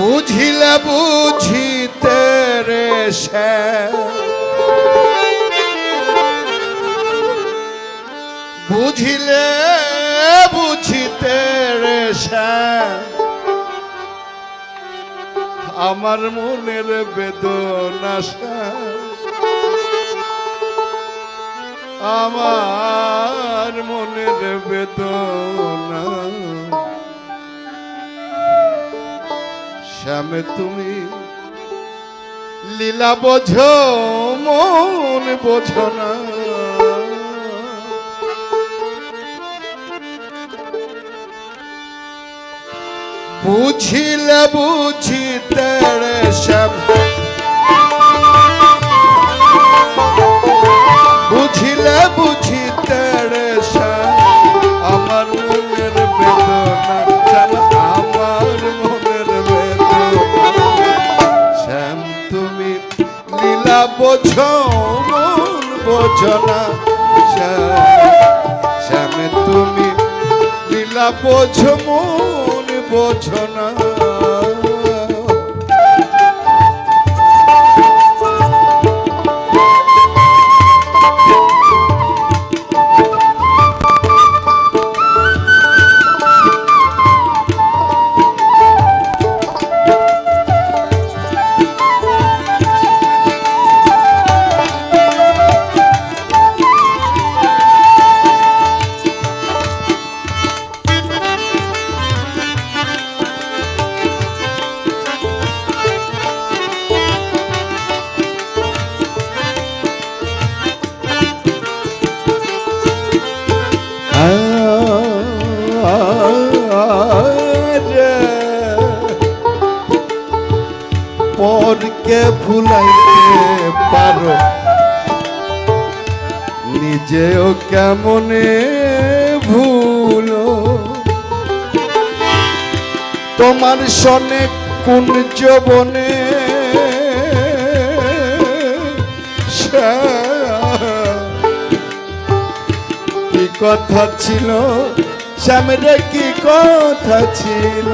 বুঝিলে বুঝিতে রে শ্যাম বুঝিলে বুঝিতে রে শ্যাম আমার মনের বেদনা আমার মনের বেদনা শ্যামে তুমি লীলা বোঝো মন বোঝো না। বুঝিলে বুঝি তেড়ে শ্যাম বোঝো না শ্যাম তুমি লীলা বোঝ মন বোঝো পারো। নিজেও কেমনে ভুলো? তোমার সনে কোন যবনে কি কথা ছিল? সামনে কি কথা ছিল?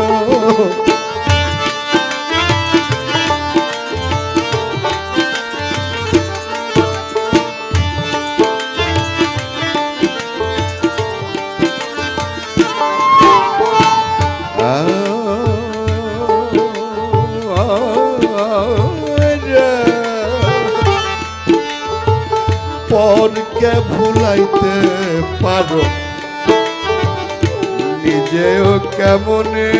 পরকে ভুলাইতে পারো। নিজেও কেমনে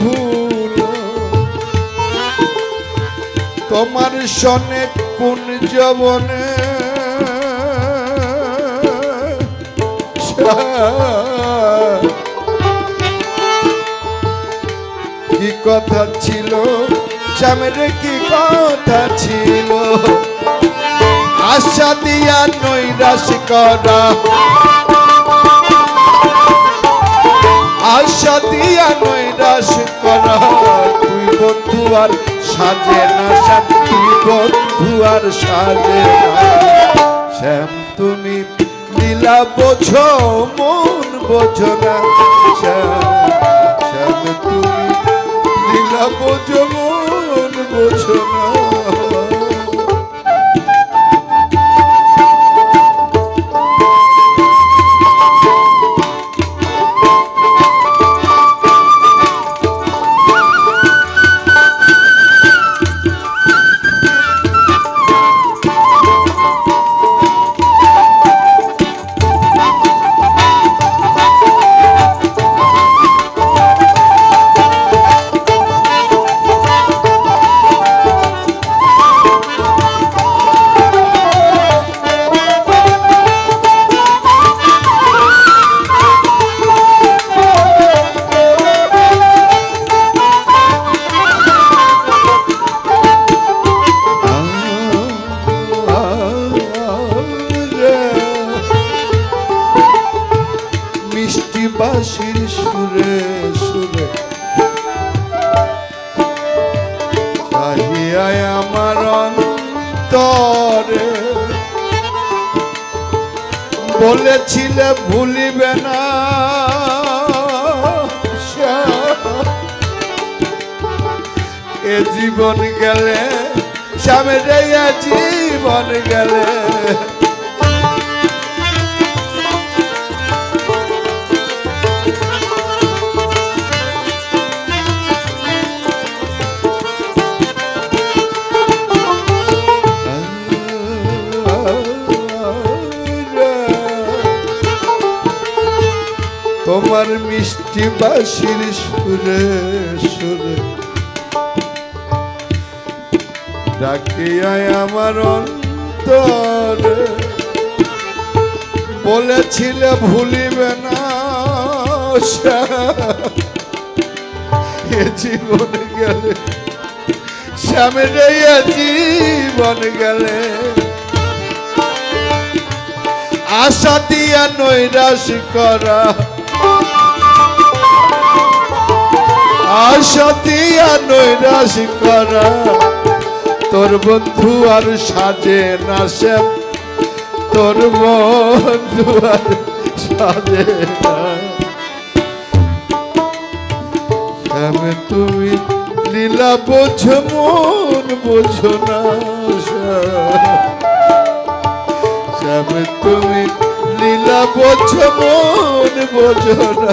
ভুলো? তোমার সনে কোন জবনে কি কথা ছিল? শ্যামের কি কথা ছিল? আশা দিয়া নৈরাশ করা। আশা দিয়া নৈরাশ করা। তুই বন্ধু আর সাজে না তুই বন্ধু আর সাজে না। শ্যাম, তুমি লীলা বোঝো, মন বোঝো না। শ্যাম, তুমি লীলা বোঝো, মন বোঝো না। বলেছিলে ভুলিবে না। এ জীবন গেলে স্বামী জীবন গেলে তোমার মিষ্টি বাসির সুরে সুরে ডাকিয়ায় আমার অন্তরে বলেছিলে ভুলিবে না। এ জীবন গেলে এ জীবন গেলে আশা দিয়া নৈরাশ করা আশা দিয়া নৈরাশ করা। তোর বন্ধু আর সাজে না তোর বন্ধু আর সাজে না। তুমি লীলা বোঝো, মন বোঝো না তুমি লীলা বোঝো, মন বোঝো না?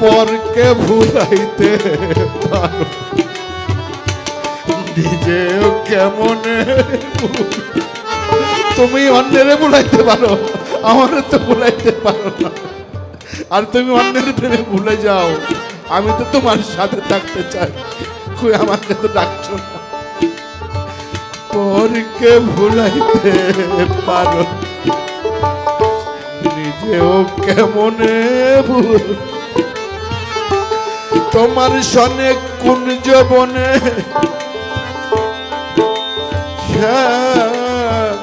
পরকে ভুলাইতে নিজেও কেমন তুমি অন্যের ভুলাইতে পারো আমার তো ভুলাইতে পারো না। আর তুমি অন্যের প্রেমে ভুলে যাও, আমি তো তোমার সাথে থাকতে চাই। কই আমাকে তো ডাকছো না। পরকে ভুলাইতে পারো নিজেও কেমনে ভুল? তোমার সনে কুঞ্জ বনে শ্যাম,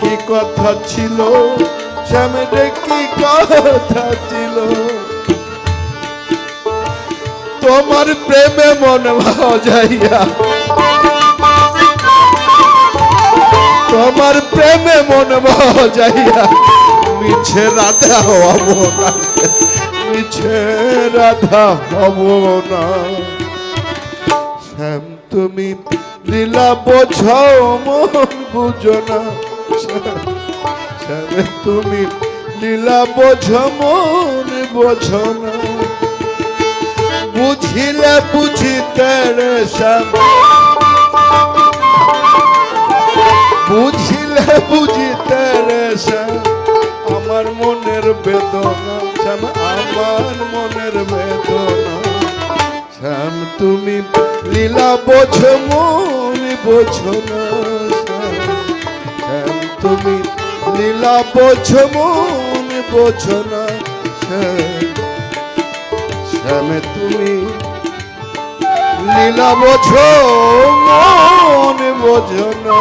কি কথা ছিল? শ্যামের কি কথা ছিল? তোমার প্রেমে মন যাইয়া তোমার প্রেমে মন যাইয়া মিছে রাধা হব না। মিছে রাধা হব না। শ্যাম তুমি লীলা বোঝাও মন বুঝো না। শ্যাম, তুমি লীলা বোঝো মন বোঝো না। বুঝিলে বুঝিতে রে শ্যাম। বুঝিলে বুঝিতে রে শ্যাম আমার মনের বেদনা, শ্যাম, আমার মনের বেদনা শ্যাম, তুমি লীলা বোঝো মন, বোঝো না শ্যাম। তুমি লীলা বোঝো মন, বোঝো না শ্যাম, তুমি লীলা বোঝো মন, বোঝো না